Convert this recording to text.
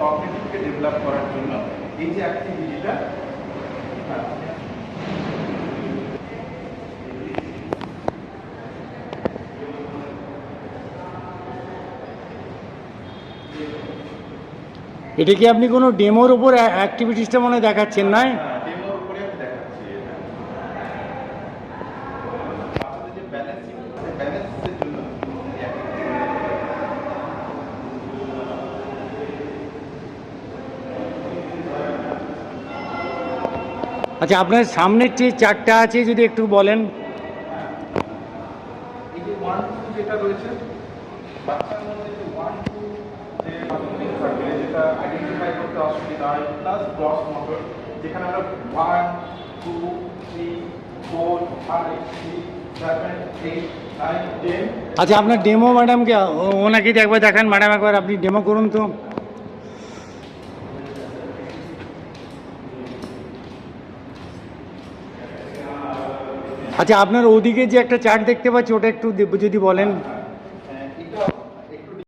কগনিটিভকে develop করার জন্য এই যে অ্যাক্টিভিটিটা এটা কি আপনি কোনো ডেমোর উপর অ্যাক্টিভিটিসটা মনে দেখাচ্ছেন নয় ডেমোর উপরে আমি দেখাচ্ছি এটা বাচ্চাদের যে ব্যালেন্সিং ব্যালেন্সের জন্য এই activity। আচ্ছা আপনার সামনের যে চারটা আছে যদি একটু বলেন। এই যে ওয়ান টু যেটা রয়েছে বাচ্চার মধ্যে যে ওয়ান টু যে প্রাথমিক থাকবে যেটা আইডেন্টিফাই করতে অসুবিধা হয় প্লাস গ্রস মোটর যেখানে আমরা one two three four five six seven eight nine ten আচ্ছা আপনার ডেমো ম্যাডামকে ও- ওনাকে একবার দেখান। ম্যাডাম একবার আপনি ডেমো করুন তো। আচ্ছা আপনার ওদিকে যে একটা চার্ট দেখতে পাচ্ছি ওটা একটু যদি বলেন।